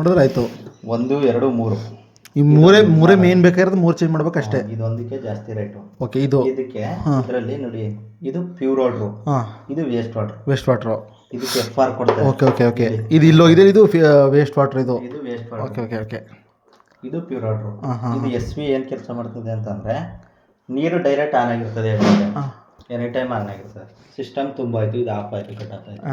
ಮಾಡಿದ್ರೆ ಆಯಿತು. ಒಂದು ಎರಡು ಮೂರು. ಈ ಮೂರೇ ಮೂರೇ ಮೇನ್ ಬೇಕಾಗಿರೋದು ಮೂರು ಚೇಂಜ್ ಮಾಡ್ಬೇಕು ಅಷ್ಟೇ ಇದೊಂದಕ್ಕೆ ಜಾಸ್ತಿ ರೇಟು ಓಕೆ ಇದು. ಇದಕ್ಕೆ ಇದರಲ್ಲಿ ನೋಡಿ ಇದು ಪ್ಯೂರ್ ವಾಟ್ರು ಹಾಂ. ಇದು ವೇಸ್ಟ್ ವಾಟರ್ ವೇಸ್ಟ್ ವಾಟ್ರು ಇದಕ್ಕೆ ಎಫ್ ಆರ್ ಕೊಡ್ತಾರೆ ಓಕೆ ಓಕೆ ಓಕೆ ಇದು ಇಲ್ಲೋಗಿದೆ ಇದು ವೇಸ್ಟ್ ವಾಟ್ರ್ ಇದು. ಇದು waste water okay okay okay ಇದು ಪ್ಯೂರ್ ವಾಟ್ರು ಇದು ಎಸ್ ವಿ ಏನು ಕೆಲಸ ಮಾಡ್ತದೆ ಅಂತಂದರೆ ನೀರು ಡೈರೆಕ್ಟ್ ಆನ್ ಆಗಿರ್ತದೆ ಎನಿ ಟೈಮ್ ಆನ್ ಆಗಿರ್ತದೆ. ಸಿಸ್ಟಮ್ ತುಂಬ ಆಯಿತು ಇದು ಆಫ್ ಆಯಿತು ಕಟ್ ಆಫ್ ಆಯಿತು.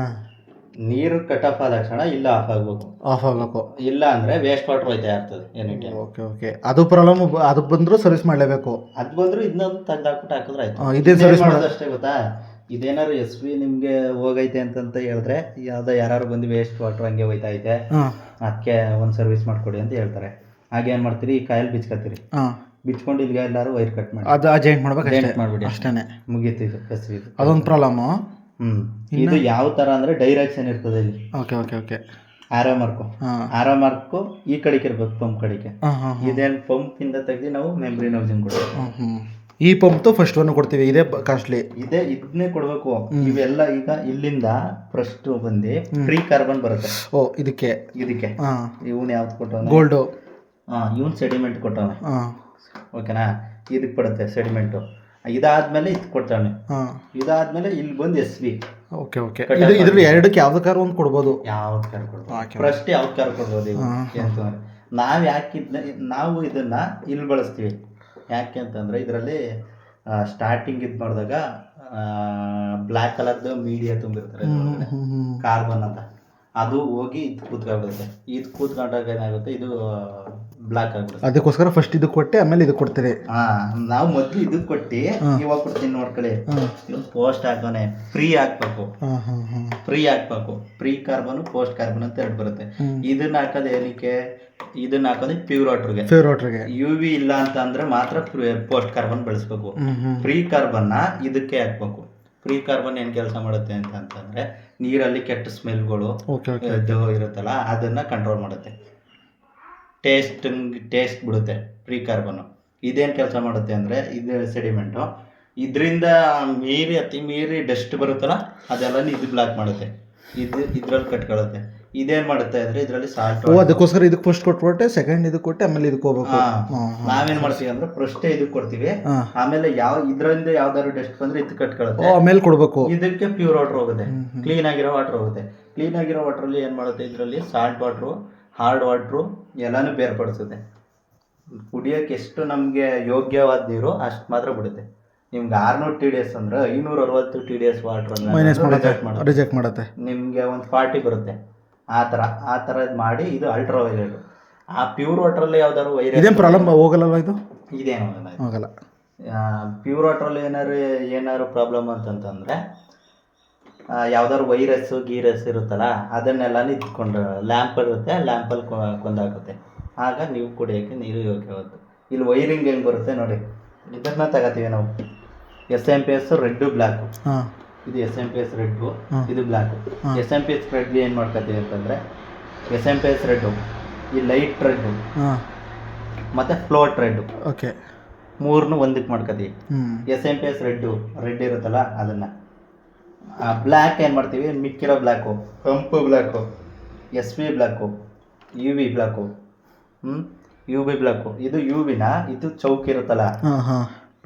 ನೀರು ಕಟ್ ಆಫ್ ಆದ ತಕ್ಷಣ ಇಲ್ಲ ಆಫ್ ಆಗ್ಬೇಕು. ಆಫ್ ಆಗ್ಬೇಕು. ಇಲ್ಲ ಅಂದ್ರೆ ವೇಸ್ಟ್ ವಾಟರ್ ಹೋಯ್ತಾ ಇರ್ತದೆ ಎನಿ ಟೈಮ್ ಓಕೆ ಓಕೆ ಅದು ಪ್ರಾಬ್ಲಮ್ ಅದು ಬಂದರೂ ಸರ್ವಿಸ್ ಮಾಡಲೇಬೇಕು. ಅದು ಬಂದರೂ ಇದನ್ನೊಂದು ತೆಗ್ದಾಕ್ಬಿಟ್ಟು ಹಾಕಿದ್ರೆ ಆಯ್ತು. ಇದೇ ಸರ್ವಿಸ್ service ಮಾಡೋದು ಅಷ್ಟೇ ಗೊತ್ತಾ? ಇದೇನಾದ್ರು ಎಸ್ ವಿ ನಿಮಗೆ ಹೋಗೈತೆ ಅಂತಂತ ಹೇಳಿದ್ರೆ ಯಾವ್ದೋ ಯಾರು ಬಂದು ವೇಸ್ಟ್ ವಾಟರ್ ಹಂಗೆ ಹೋಯ್ತಾ ಐತೆ ಅದಕ್ಕೆ ಒಂದು ಸರ್ವಿಸ್ ಮಾಡ್ಕೊಡಿ ಅಂತ ಹೇಳ್ತಾರೆ. ಹಾಗೆ ಏನು ಮಾಡ್ತೀರಿ? ಈ ಕಾಯಲ್ಲಿ ಬಿಚ್ಕೊತೀರಿ. ಬಿಚ್ಕೊಂಡು ಇಲ್ಲಿಗೆ ಎಲ್ಲರೂ ವೈರ್ ಕಟ್ ಮಾಡಿ. ಅದು ಅಜೆಂಟ್ ಮಾಡ್ಬೇಕು ಮಾಡ್ಬಿಡಿ. ಅಷ್ಟೇ ಮುಗೀತು ಇದು ಎಸ್ ವಿ ಅದೊಂದು ಪ್ರಾಬ್ಲಮ್ಮು ಹ್ಮ್. ಇದು ಯಾವ ತರ ಅಂದ್ರೆ ಡೈರೆಕ್ಷನ್ ಇರ್ತದೆ ಇಲ್ಲಿ. Okay okay okay arrow mark ಹಾಂ. ಆರೋ ಮಾರ್ಕು ಈ ಕಡೆಗೆ ಇರ್ಬೇಕು ಪಂಪ್ ಕಡೆಗೆ. ಇದೇನು ಪಂಪ್ ಇಂದ ತೆಗ್ದು ನಾವು ಮೆಮ್ರಿ ನೌಸಿಂಗ್ ಕೊಡ್ತೀವಿ. ಈ ಪಂಪ್ ಫಸ್ಟ್ ಒನ್ ಕೊಡ್ತೀವಿ ಇದೇ ಕಾಸ್ಟ್ಲಿ ಇದೇ ಇದನ್ನೇ ಕೊಡ್ಬೇಕು. ಇವೆಲ್ಲ ಈಗ ಇಲ್ಲಿಂದ ಫಸ್ಟ್ ಬಂದು ಫ್ರೀ ಕಾರ್ಬನ್ ಬರುತ್ತೆ. ಓ ಇದಕ್ಕೆ? ಇದಕ್ಕೆ. ಇವನ್ ಯಾವ್ದು ಕೊಟ್ಟ ಗೋಲ್ಡು ಹಾ ಇವನ್ ಸೆಡಿಮೆಂಟ್ ಕೊಟ್ಟವನ. ಓಕೆನಾ ಇದಕ್ಕೆ ಬರುತ್ತೆ ಸೆಡಿಮೆಂಟು ಇದಾದ್ಮೇಲೆ ಇದು ಕೊಡ್ತಾನೆ ಇದಾದ್ಮೇಲೆ ಇಲ್ಲಿ ಬಂದು ಎಸ್ ವಿ ಓಕೆ ಓಕೆ. ಇದು ಎರಡಕ್ಕೆ ಯಾವ್ದಕ್ಕಾರ ಒಂದು ಕೊಡ್ಬೋದು? ಯಾವ್ದು ಕಾರ್ ಕೊಡ್ಬೋದು? ಫಸ್ಟ್ ಯಾವ್ದು ಕಾರ್ ಕೊಡ್ಬೋದು. ಅಂತಂದ್ರೆ ನಾವು ಯಾಕೆ ಇದನ್ನ ನಾವು ಇದನ್ನ ಇಲ್ಲಿ ಬಳಸ್ತೀವಿ. ಯಾಕೆ ಅಂತಂದ್ರೆ ಇದರಲ್ಲಿ ಸ್ಟಾರ್ಟಿಂಗ್ ಇದು ಮಾಡಿದಾಗ ಬ್ಲ್ಯಾಕ್ ಕಲರ್ದು ಮೀಡಿಯಾ ತುಂಬಿರ್ತಾರೆ ಕಾರ್ಬನ್ ಅಂತ. ಅದು ಹೋಗಿ ಇದು ಕೂತ್ಕೊಂಡ್ಬಿಡುತ್ತೆ. ಇದು ಕೂತ್ಕೊಂಡಾಗ ಏನಾಗುತ್ತೆ? ಇದು ಬ್ಲ್ಯಾಕ್ ಆಗ್ಬಿಡುತ್ತೆ. ಅದಕ್ಕೋಸ್ಕರ ಫಸ್ಟ್ ಇದು ಕೊಟ್ಟೆ ಆಮೇಲೆ ಇದು ಕೊಡ್ತೀರಿ. ಹಾ ನಾವು ಮೊದ್ಲು ಇದು ಕೊಟ್ಟಿ ಇವಾಗ ಕೊಡ್ತೀನಿ ನೋಡ್ಕೊಳ್ಳಿ ಪೋಸ್ಟ್ ಹಾಕೋನೆ ಫ್ರೀ ಹಾಕ್ಬೇಕು. ಹಾಂ ಹಾಂ ಹಾಂ. ಫ್ರೀ ಹಾಕ್ಬೇಕು. ಫ್ರೀ ಕಾರ್ಬನ್ ಪೋಸ್ಟ್ ಕಾರ್ಬನ್ ಅಂತ ಎರಡು ಬರುತ್ತೆ. ಇದನ್ನ ಹಾಕೋದು ಏನಕ್ಕೆ? ಇದನ್ನ ಹಾಕೋದು ಪ್ಯೂರ್ ವಾಟರ್ಗೆ ಫೇವ್ರೇಟ್ರಿಗೆ ಯು ವಿ ಇಲ್ಲ ಅಂತ ಅಂದ್ರೆ ಮಾತ್ರ ಪೋಸ್ಟ್ ಕಾರ್ಬನ್ ಬಳಸ್ಬೇಕು. ಫ್ರೀ ಕಾರ್ಬನ್ನ ಇದಕ್ಕೆ ಹಾಕ್ಬೇಕು. ಫ್ರೀ ಕಾರ್ಬನ್ ಏನ್ ಕೆಲಸ ಮಾಡುತ್ತೆ ಅಂತ ಅಂತಂದ್ರೆ ನೀರಲ್ಲಿ ಕೆಟ್ಟ ಸ್ಮೆಲ್ಗಳು ಓಕೆ ಓಕೆ ಇದು ಇರುತ್ತಲ್ಲ ಅದನ್ನ ಕಂಟ್ರೋಲ್ ಮಾಡುತ್ತೆ. ಟೇಸ್ಟ್ ಟೇಸ್ಟ್ ಬಿಡುತ್ತೆ ಪ್ರೀ ಕಾರ್ಬನ್ ಇದೇನು ಕೆಲಸ ಮಾಡುತ್ತೆ ಅಂದರೆ ಇದು ಸೆಡಿಮೆಂಟು ಇದರಿಂದ ಮೀರಿ ಅತಿ ಮೀರಿ ಡಸ್ಟ್ ಬರುತ್ತಲ್ಲ ಅದೆಲ್ಲ ಇದು ಬ್ಲಾಕ್ ಮಾಡುತ್ತೆ. ಇದು ಇದ್ರಲ್ಲಿ ಕಟ್ಕೊಳ್ಳುತ್ತೆ ಇದೇನು ಮಾಡುತ್ತೆ ಅಂದರೆ ಇದರಲ್ಲಿ ಸಾಲ್ಟ್ ಓ ಅದಕ್ಕೋಸ್ಕರ ಇದಕ್ಕೆ ಫಸ್ಟ್ ಕೊಟ್ಬಿಟ್ಟೆ ಸೆಕೆಂಡ್ ಇದಕ್ಕೆ ಕೊಟ್ಟೆ ಆಮೇಲೆ ಇದಕ್ಕೆ ಹೋಗ್ಬೇಕು. ನಾವೇನು ಮಾಡ್ತೀವಿ ಅಂದ್ರೆ ಫಸ್ಟೇ ಇದಕ್ಕೆ ಕೊಡ್ತೀವಿ. ಆಮೇಲೆ ಯಾವ ಇದರಿಂದ ಯಾವ್ದಾದ್ರು ಡಸ್ಟ್ ಬಂದ್ರೆ ಇದು ಕಟ್ಕೊಳ್ಳುತ್ತೆ ಆಮೇಲೆ ಕೊಡಬೇಕು. ಇದಕ್ಕೆ ಪ್ಯೂರ್ ವಾಟರ್ ಹೋಗುತ್ತೆ. ಕ್ಲೀನ್ ಆಗಿರೋ ವಾಟರ್ ಹೋಗುತ್ತೆ. ಕ್ಲೀನ್ ಆಗಿರೋ ವಾಟ್ರಲ್ಲಿ ಏನು ಮಾಡುತ್ತೆ? ಇದರಲ್ಲಿ ಸಾಲ್ಟ್ ವಾಟ್ರು ಹಾರ್ಡ್ ವಾಟ್ರು ಎಲ್ಲಾನು ಬೇರ್ಪಡಿಸುತ್ತೆ. ಕುಡಿಯೋಕೆ ಎಷ್ಟು ನಮಗೆ ಯೋಗ್ಯವಾದ ನೀರು ಅಷ್ಟು ಮಾತ್ರ ಬಿಡುತ್ತೆ. ನಿಮ್ಗೆ ಆರ್ನೂರು ಟಿ ಡಿ ಎಸ್ ಅಂದ್ರೆ ಐನೂರ ಅರವತ್ತು T D S water reject ಮಾಡುತ್ತೆ ನಿಮಗೆ ಒಂದು ಫಾರ್ಟಿ ಬರುತ್ತೆ. ಆ ಥರ ಆ ಥರ ಮಾಡಿ ಇದು ಅಲ್ಟ್ರಾ ವೈಲೆಟ್ ಆ ಪ್ಯೂರ್ ವಾಟ್ರಲ್ಲಿ ಯಾವ್ದಾದ್ರು ವೈರಸ್ ಇದೇನು ಪ್ರಾಬ್ಲಮ್ ಇದು? ಇದೇನು ಹೋಗಲ್ಲ. ಪ್ಯೂರ್ ವಾಟ್ರಲ್ಲಿ ಏನಾರು ಏನಾದ್ರು ಪ್ರಾಬ್ಲಮ್ ಅಂತಂತಂದರೆ ಯಾವ್ದಾದ್ರು ವೈರಸ್ಸು ಗೀರಸ್ ಇರುತ್ತಲ್ಲ ಅದನ್ನೆಲ್ಲ ನಿಂತ್ಕೊಂಡು ಲ್ಯಾಂಪ್ ಇರುತ್ತೆ ಲ್ಯಾಂಪಲ್ಲಿ ಕೊಂದಾಕುತ್ತೆ. ಆಗ ನೀವು ಕುಡಿಯೋಕ್ಕೆ ನೀರು ಯೋಗ್ಯವತ್ತು ಇಲ್ಲಿ ವೈರಿಂಗ್ ಹೆಂಗೆ ಬರುತ್ತೆ ನೋಡಿ. ಇದನ್ನ ತಗೋತೀವಿ ನಾವು. S M P S red black ಇದು S M P S red ಇದು black S M P S red ಏನು ಮಾಡ್ಕೊತೀವಿ ಅಂತಂದರೆ S M P S red ಈ ಲೈಟ್ ರೆಡ್ಡು ಮತ್ತೆ ಮತ್ತು ಫ್ಲೋಟ್ ರೆಡ್ಡು ಓಕೆ. ಮೂರನ್ನು ಒಂದಕ್ಕೆ ಮಾಡ್ಕೊತೀವಿ S M P S red red ಇರುತ್ತಲ್ಲ ಅದನ್ನು. ಬ್ಲ್ಯಾಕ್ ಏನು ಮಾಡ್ತೀವಿ? ಮಿಕ್ಕಿರೋ ಬ್ಲ್ಯಾಕು ಕೆಂಪು black S V black U V black ಹ್ಞೂ ಯು ಬಿ ಬ್ಲ್ಯಾಕು ಇದು ಯು ವಿನ ಇದು ಚೌಕ್ ಇರುತ್ತಲ್ಲ?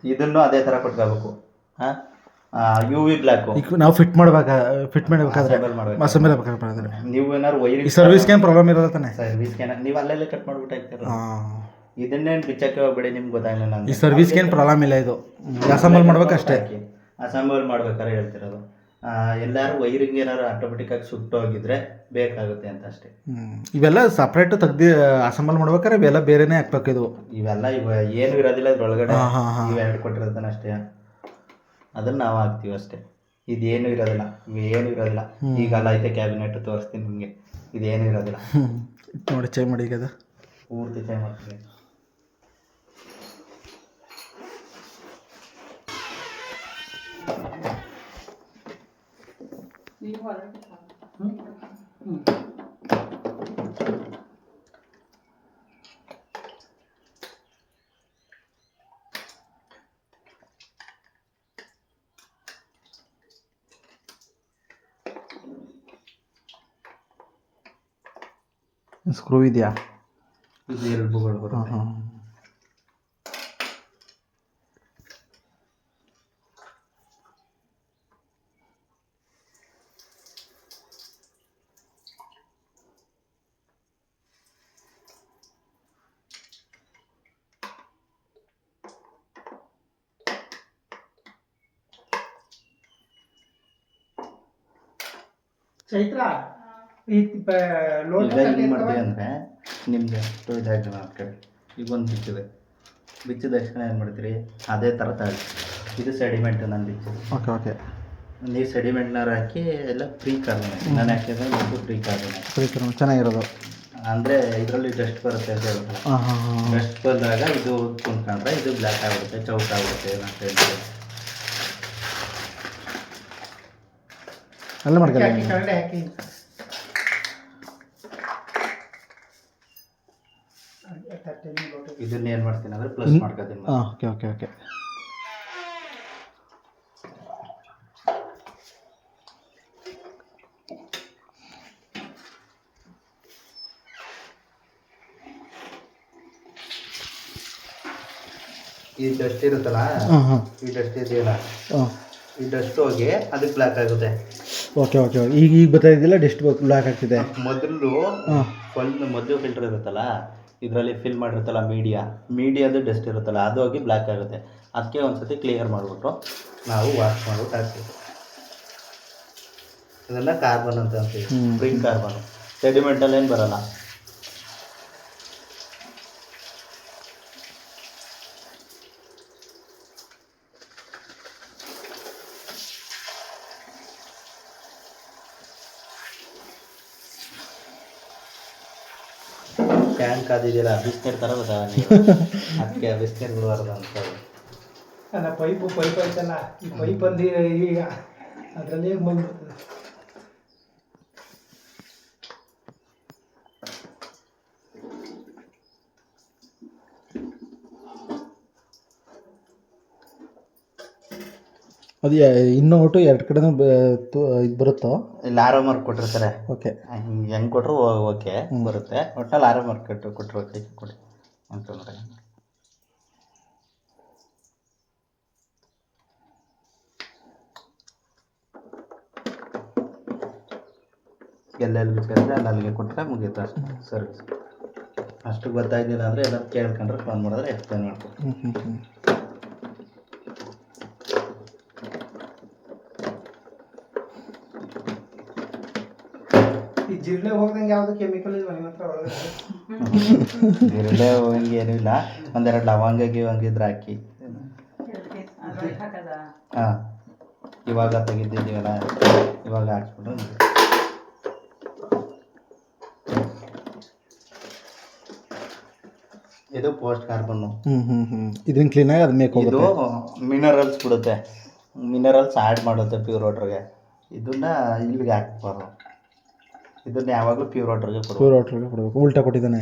ಇದನ್ನು ಅದೇ ಥರ ಕೊಟ್ಕೋಬೇಕು. ಹಾಂ? ಯು ವಿ ಬ್ಲ್ಯಾಕು ಈಗ ನಾವು ಫಿಟ್ ಮಾಡ್ಬೇಕಾ ಫಿಟ್ ಮಾಡಬೇಕಾದ್ರೆ? ಮಾಡ್ಬೇಕು. ಅಸೆಂಬಲ್ ಬೇಕಾದ್ರೆ ನೀವು ಏನಾದ್ರು ಈ ವೈರಿಂಗ್ ಸರ್ವಿಸ್ಗೆ ಏನು ಪ್ರಾಬ್ಲಮ್ ಇರಲ್ಲ ತಾನೆ? ಸರ್ವಿಸ್ಗೆ ನೀವು ಅಲ್ಲೆಲ್ಲ ಕಟ್ ಮಾಡ್ಬಿಟ್ಟು ಹಾಕ್ತೀರ ಹಾಂ. ಇದನ್ನೇನು ಬಿಚ್ಚಕ್ಕೆ ಹೋಗ್ಬೇಡಿ ನಿಮ್ಗೆ ಗೊತ್ತಾಗಲಿಲ್ಲ ಈ ಸರ್ವಿಸ್ಗೆ ಏನು ಪ್ರಾಬ್ಲಮ್ ಇಲ್ಲ ಇದು. ಅಸೆಂಬಲ್ ಮಾಡ್ಬೇಕಷ್ಟೇ. ಅಸೆಂಬಲ್ ಮಾಡ್ಬೇಕಾದ್ರೆ ಹೇಳ್ತಿರೋದು. ಆ, ಎಲ್ಲಾರು ವೈರಿಂಗ್ ಏನಾದ್ರು ಆಟೋಮೆಟಿಕ್ ಆಗಿ ಸುಟ್ಟೋಗಿದ್ರೆ ಬೇಕಾಗುತ್ತೆ ಅಂತ ಅಷ್ಟೇ. ಇವೆಲ್ಲ ಸಪ್ರೇಟ್ ತೆಗ್ದು ಅಸೆಂಬಲ್ ಮಾಡ್ಬೇಕಾದ್ರೆ ಇವೆಲ್ಲ ಬೇರೆನೇ ಹಾಕ್ಬೇಕು ಇದು? ಇವೆಲ್ಲ ಇವ ಏನು ಇರೋದಿಲ್ಲ ಅದ್ರೊಳಗಡೆ ಇವೆರಡು ಕೊಟ್ಟಿರ್ತಾನೆ ಅಷ್ಟೇ. ಅದನ್ನ ನಾವು ಹಾಕ್ತೀವಿ ಅಷ್ಟೇ. ಇದೇನು ಇರೋದಿಲ್ಲ. ಏನು ಇರೋದಿಲ್ಲ. ಈಗ ಅಲ್ಲ ಐತೆ ಕ್ಯಾಬಿನೆಟ್ ತೋರಿಸ್ತೀನಿ ನಿಮಗೆ. ಇದೇನು ಇರೋದಿಲ್ಲ. ನೋಡಿ ಚೈ ಮಾಡಿ ಈಗ ಅದು. ಪೂರ್ತಿ ಚೇಂಜ್ स्क्रू भी दिया हाँ हाँ ಚೈತ್ರ ಈ ಏನು ಮಾಡ್ತೀವಿ ಅಂದರೆ ನಿಮ್ಗೆ ಅಷ್ಟು ಇದಾಗಿ ಆ ಕಡೆ. ಈಗ ಒಂದು ಬಿಚ್ಚಿದೆ. ಬಿಚ್ಚಿದ ತಕ್ಷಣ ಏನು ಮಾಡ್ತೀರಿ? ಅದೇ ಥರ ತಾಳಿ ಇದು ಸೆಡಿಮೆಂಟ್ ನಾನು ಬಿಚ್ಚಿದೆ. Okay okay. ನೀವು ಸೆಡಿಮೆಂಟ್ನಾರು ಹಾಕಿ ಎಲ್ಲ ಫ್ರೀ ಕಾರ್ಬನೇಟ್ ನಾನು ಹಾಕಿದ್ರೆ ಇದು ಫ್ರೀ ಕಾರ್ಬನೇಟ್ ಸರಿ ಚೆನ್ನಾಗಿರೋದು. ಅಂದರೆ ಇದರಲ್ಲಿ ಡಸ್ಟ್ ಬರುತ್ತೆ ಅಂತ ಹೇಳ್ತಾರೆ. ಹಾಂ ಹಾಂ ಹಾಂ ಡಸ್ಟ್ ಬಂದಾಗ ಇದು ಕುಂತ್ಕೊಂಡ್ರೆ ಇದು ಬ್ಲ್ಯಾಕ್ ಆಗುತ್ತೆ ಚೌಕ ಆಗುತ್ತೆ ಅಂತ ಹೇಳ್ತೀವಿ ಎಲ್ಲ ಮಾಡ್ಕೊಳ್ಳಿ ಹಾಕಿ ಕರಡೆ ಹಾಕಿ ಇದನ್ನ ಏನು ಮಾಡ್ತೀನಿ ಅಂದ್ರೆ ಪ್ಲಸ್ ಮಾಡ್ಕೋತೀನಿ ಹಾಂ ಓಕೆ ಓಕೆ ಓಕೆ ಈ ಡಸ್ಟ್ ಇರುತ್ತಲ್ಲ ಈ ಡಸ್ಟ್ ಇದೆಯಲ್ಲ ಹಾಂ ಈ ಡಸ್ಟ್ ಹೋಗಿ ಅದಕ್ಕೆ ಬ್ಲ್ಯಾಕ್ ಆಗುತ್ತೆ. ಓಕೆ ಓಕೆ ಈಗ ಈಗ ಬರ್ತಾ ಇದೆಯಲ್ಲ? ಡೆಸ್ಟ್ ಬ್ಲಾಕ್ ಆಗ್ತಿದೆ. ಮೊದಲು ಹಾಂ ಫುಲ್ ಮೊದಲು ಫಿಲ್ಟರ್ ಇರುತ್ತಲ್ಲ ಇದರಲ್ಲಿ ಫಿಲ್ ಮಾಡಿರುತ್ತಲ್ಲ ಮೀಡಿಯಾ ಮೀಡಿಯಾದು ಡಸ್ಟ್ ಇರುತ್ತಲ್ಲ ಅದು ಹೋಗಿ ಬ್ಲ್ಯಾಕ್ ಆಗುತ್ತೆ. ಅದಕ್ಕೆ ಒಂದ್ಸತಿ ಕ್ಲಿಯರ್ ಮಾಡಿಬಿಟ್ಟು ನಾವು ವಾಶ್ ಮಾಡ್ಬಿಟ್ಟು ಹಾಕ್ತೀವಿ. ಇದೆಲ್ಲ ಕಾರ್ಬನ್ ಅಂತ ಅಂತೀವಿ. ಸ್ಪ್ರಿಂಗ್ ಕಾರ್ಬನ್ ಸೆಡಿಮೆಂಟಲ್ಲಿ ಏನು ಬರಲ್ಲ. ಟ್ಯಾಂಕ್ ಅದಿದೆಯಲ್ಲ ಬಿಸ್ಕೆಟ್ ತರ ಬರ್ತಾವ ಅದಕ್ಕೆ ಬಿಸ್ಕೆಟ್ ಬಿಡಬಾರ್ದು ಅಂತ ಅಲ್ಲ ಪೈಪು ಪೈಪ್ ಐತಲ್ಲ ಈ ಪೈಪ್ ಅಲ್ಲಿ ಈಗ ಅದರಲ್ಲಿ ಬಂದ್ಬಿಡ್ತದೆ ಅದು ಇನ್ನೂ ಒಟ್ಟು ಎರಡು ಕಡೆನೂ ಇದು ಬರುತ್ತೋ? ಇಲ್ಲಿ ಆರೋ ಮಾರ್ಕ್ ಕೊಟ್ಟಿರ್ತಾರೆ. ಓಕೆ. ಹಿಂಗೆ ಹೆಂಗೆ ಕೊಟ್ಟರು ಓಕೆ ಬರುತ್ತೆ. ಒಟ್ಟಲ್ಲಿ ಆರೋ ಮಾರ್ಕ್ ಕೊಟ್ಟು ಕೊಟ್ಟರು ಓಕೆ ಕೊಡಿ. ಅಂತಂದ್ರೆ ಎಲ್ಲೆಲ್ಲಿ ಬೇಕಾದ್ರೆ ಅಲ್ಲಿ ಅಲ್ಲಿಗೆ ಕೊಟ್ಟರೆ ಮುಗೀತು ಅಷ್ಟು. ಸರ್ವಿಸ್ ಅಷ್ಟು ಗೊತ್ತಾಗಿಲ್ಲ ಅಂದರೆ ಎಲ್ಲ ಕೇಳ್ಕೊಂಡ್ರೆ ಫೋನ್ ಮಾಡಿದ್ರೆ ಎಕ್ಸ್ಪ್ಲೇನ್ ಮಾಡ್ಕೊಡ್ತೀನಿ. ಜಿರ್ಲೆ ಹೋಗ್ದಂಗೆ ಯಾವುದು ಕೆಮಿಕಲ್ ಇಲ್ಲ ನಿಮ್ಮ ಹತ್ರ ಒಳಗೆ ಜಿರಳೆ ಹೋಗಂಗೆ ಏನೂ ಇಲ್ಲ. ಒಂದೆರಡು ಲವಂಗ ಗಿವಂಗ ಇದ್ರೆ ಹಾಕಿ. ಹಾಂ. ಇವಾಗ ತೆಗೆದಿದ್ದೀವಲ್ಲ ಇವಾಗ ಹಾಕ್ಬಿಟ್ಟು ಇದು ಪೋಸ್ಟ್ ಕಾರ್ಬನ್ನು ಹ್ಞೂ ಹ್ಞೂ ಹ್ಞೂ ಇದನ್ನ ಕ್ಲೀನಾಗಿ ಅದು ಮೇಕ್ ಇದು ಮಿನರಲ್ಸ್ ಬಿಡುತ್ತೆ. ಮಿನರಲ್ಸ್ ಆ್ಯಡ್ ಮಾಡುತ್ತೆ ಪ್ಯೂರ್ ವಾಟ್ರಿಗೆ ಇದನ್ನ ಇಲ್ಲಿಗೆ ಹಾಕ್ಬಾರ್ದು. ಇದನ್ನ ಯಾವಾಗಲೂ ಪ್ಯೂರ್ ವಾಟರ್ಗೆ ಕೊಡು ಪ್ಯೂರ್ ವಾಟರ್ಗೆ ಕೊಡಬೇಕು. ಉಲ್ಟಾ ಕೊಟ್ಟಿದ್ದಾನೆ.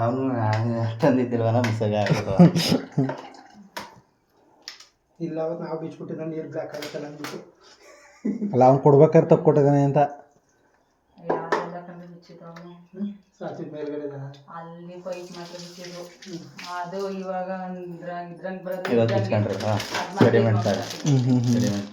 ಅವನು ಅಷ್ಟೊಂದು ನಮ್ಮ ಮಿಸ್ಸಾಗಿ ಇಲ್ಲ ಅವತ್ತು ನಾವು ಬಿಚ್ಬಿಟ್ಟಿದ್ದ ನೀರು ಬ್ಲ್ಯಾಕ್ ಆಗುತ್ತಲ್ಲ ಅಂದ್ಬಿಟ್ಟು. ಅಲ್ಲ ಅವ್ನು ಕೊಡ್ಬೇಕಾದ್ರೆ ತಪ್ಪು ಕೊಟ್ಟಿದ್ದಾನೆ ಅಂತ. ಯಾವ್ದೆಲ್ಲ ಕಂಡು ಬಿಚ್ಚಿದ್ರು ಅವ್ನು. ಸಾಸಿವೆ ಮೇಲ್ಗಡೆ ಅಲ್ಲಿ ಪೈಪ್ ಮಾತ್ರ ಬಿಚ್ಚಿದ್ರು ಅದು ಇವಾಗ ಇದ್ರ ಇದ್ರಂಗ್ ಬರೋದು ಇವಾಗ ಇದ್ರಂಗೆ. ಅದ್ ಸೆಡಿಮೆಂಟ್ ಇವಾಗ ಹ್ಞೂ ಸೆಡಿಮೆಂಟ್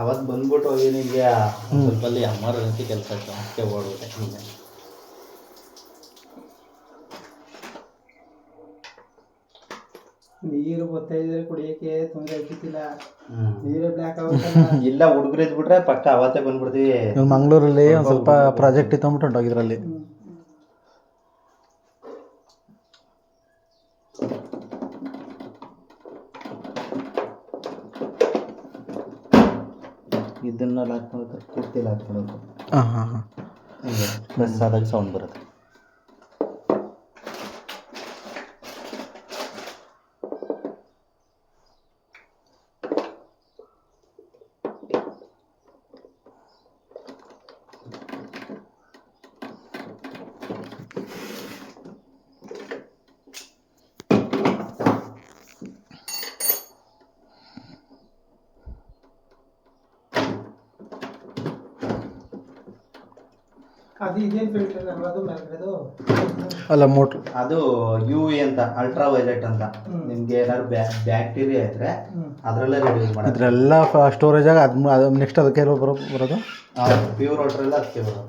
ಅವತ್ತು ಬಂದ್ಬಿಟ್ಟು ಏನಿಗೆ ಸ್ವಲ್ಪ ಅಲ್ಲಿ ಎಮರ್ಜೆನ್ಸಿ ಕೆಲಸ ಇತ್ತು ಅದಕ್ಕೆ ಓಡ್ಬಿಟ್ಟೆ ಹಿಂಗೆ. ನೀರು ಗೊತ್ತಾ ಇದ್ರೆ ಕುಡಿಯಕ್ಕೆ ತೊಂದರೆ ಆಗ್ತಿಲ್ಲ. ನೀರು ಬ್ಲ್ಯಾಕ್ ಆಗುತ್ತೆ ಇಲ್ಲ ಹುಡುಗರು ಇದ್ಬಿಟ್ರೆ ಪಕ್ಕ ಅವತ್ತೇ ಬಂದ್ಬಿಡ್ತೀವಿ. ಮಂಗಳೂರಲ್ಲಿ ಒಂದು ಸ್ವಲ್ಪ ಪ್ರಾಜೆಕ್ಟ್ ಇತ್ತು ಅಂದ್ಬಿಟ್ಟು ಹೊಂಟೋಗಿದ್ರಲ್ಲಿ ಇದನ್ನೆಲ್ಲ ಹಾಕ್ಕೊಂಡು ಕುರ್ತಿಲ್ಲ ಹಾಕ್ಕೊಳೋದು ಹಾಂ ಹಾಂ. ಹಾಂ ಪ್ಲಸ್ ಆದಾಗ ಸೌಂಡ್ ಬರುತ್ತೆ. ಅದು ಇದೇನು ಫಿಲ್ಟರ್ ಅದು ಮೇಲ್ಗಡೆದು ಅಲ್ಲ ಮೋಟ್ರ್ ಅದು ಯು ವಿ ಅಂತ ಅಲ್ಟ್ರಾ ವೈಲೆಟ್ ಅಂತ. ನಿಮ್ಗೆ ಏನಾದ್ರು ಬ್ಯಾಕ್ಟೀರಿಯಾ ಇದ್ರೆ ಅದ್ರಲ್ಲೇ ರೆಡ್ಯೂಸ್ ಮಾಡೋದು ಸ್ಟೋರೇಜ್ ಆಗಿ ಅದು ಅದು ನೆಕ್ಸ್ಟ್ ಅದಕ್ಕೆ ಎಲ್ಲೋ ಬರೋ ಬರೋದು? ಪ್ಯೂರ್ ವಾಟರ್ ಎಲ್ಲ ಅದಕ್ಕೆ ಬರೋದು.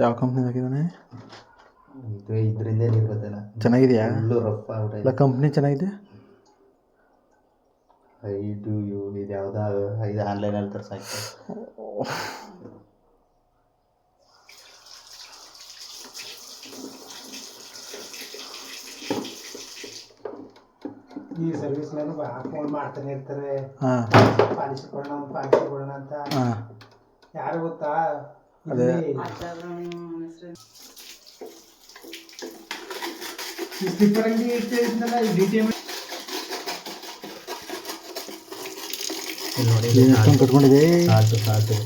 ಯಾವ ಕಂಪ್ನಿ ಹಾಕಿದಾನೆ ಇದರಿಂದ ನೀರು ಗೊತ್ತಿಲ್ಲ ಚೆನ್ನಾಗಿದೆಯಾ? ಫುಲ್ಲು ರಫ್ ಇಲ್ಲ ಕಂಪ್ನಿ ಚೆನ್ನಾಗಿದೆ? ಐದು ಯು ಇದು ಯಾವ್ದೋ ಇದು ಆನ್ಲೈನಲ್ಲಿ ತರ್ಸಾಕ ಈ ಸರ್ವಿಸ್ ಮೇಲೆ ಫೋನ್ ಮಾಡ್ತಾನೆ ಇರ್ತಾರೆ ಹಾಂ ಪಾಲಿಸಿ ಕೊಡೋಣ ಪಾಲಿಸಿ ಕೊಡೋಣ ಅಂತ ಹಾಂ ಯಾರು ಗೊತ್ತಾ ಅದೇ. ಸ್ಲಿಪ್ಪರ್ ಅಂಗಡಿ ಇಟ್ಟಿದ್ನಲ್ಲ ಡಿ ಟಿ ಎಂ ನೋಡಿ ಕಟ್ಕೊಂಡಿದೆ ಸಾಲ್ಟು ಸಾಲ್ಟು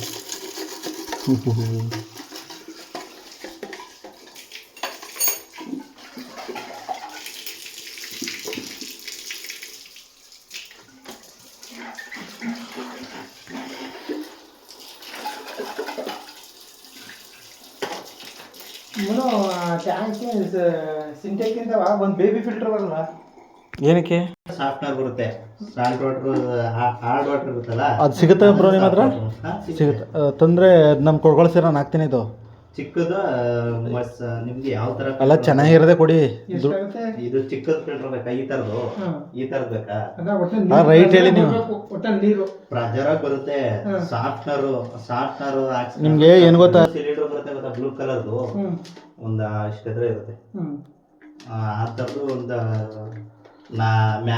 ಇವನು ಟ್ಯಾಂಕ್ ಸಿಂಟೆಕ್ಕಿಂತ ಒಂದು ಬೇಬಿ ಫಿಲ್ಟರ್ ಬರಲ್ಲ ಏನಕ್ಕೆ? ಸಾಫ್ಟ್ವೇರ್ ಬರುತ್ತೆ. ಸಾಲ್ಟ್ ವಾಟರ್ ಹಾರ್ಡ್ ವಾಟರ್ ಇರುತ್ತಲ್ಲ? ಅದು ಸಿಗುತ್ತಾ ಬ್ರೋ ನಿಮ್ಮ ಹತ್ರ? ಸಿಗುತ್ತೆ. ತಂದ್ರೆ ನಮ್ಮ ಕೊಡ್ಕೊಳ್ಸಿ ನಾನು ಹಾಕ್ತೀನಿ ಇದು. ಚಿಕ್ಕದು ನಿಮ್ಗೆ ಯಾವ ತರ ಅಲ್ಲ ಚೆನ್ನಾಗಿರೋದೆ ಕೊಡಿ. ಇದು ಚಿಕ್ಕದ ಫಿಲ್ಟರ್ ಬೇಕಾ ಈ ತರದು ಈ ತರದ್ ಬೇಕಾ? ರೈಟ್ ಹೇಳಿ ನೀವು. ನೀರು. ಪ್ರಜರಾಗ್ ಬರುತ್ತೆ. ಸಾಫ್ಟ್ನರ್ ಸಾಫ್ಟ್ನರ್ ನಿಮ್ಗೆ ಏನ್ ಗೊತ್ತಾ? ಸಿಲಿಂಡರ್ ಬರುತ್ತೆ ಗೊತ್ತಾ ಬ್ಲೂ ಕಲರ್ದು ಒಂದ ಒಂದು ಇಷ್ಟು ಇರುತ್ತೆ. ಆ ತರದ್ದು ಒಂದ ನಾ ಮ್ಯಾ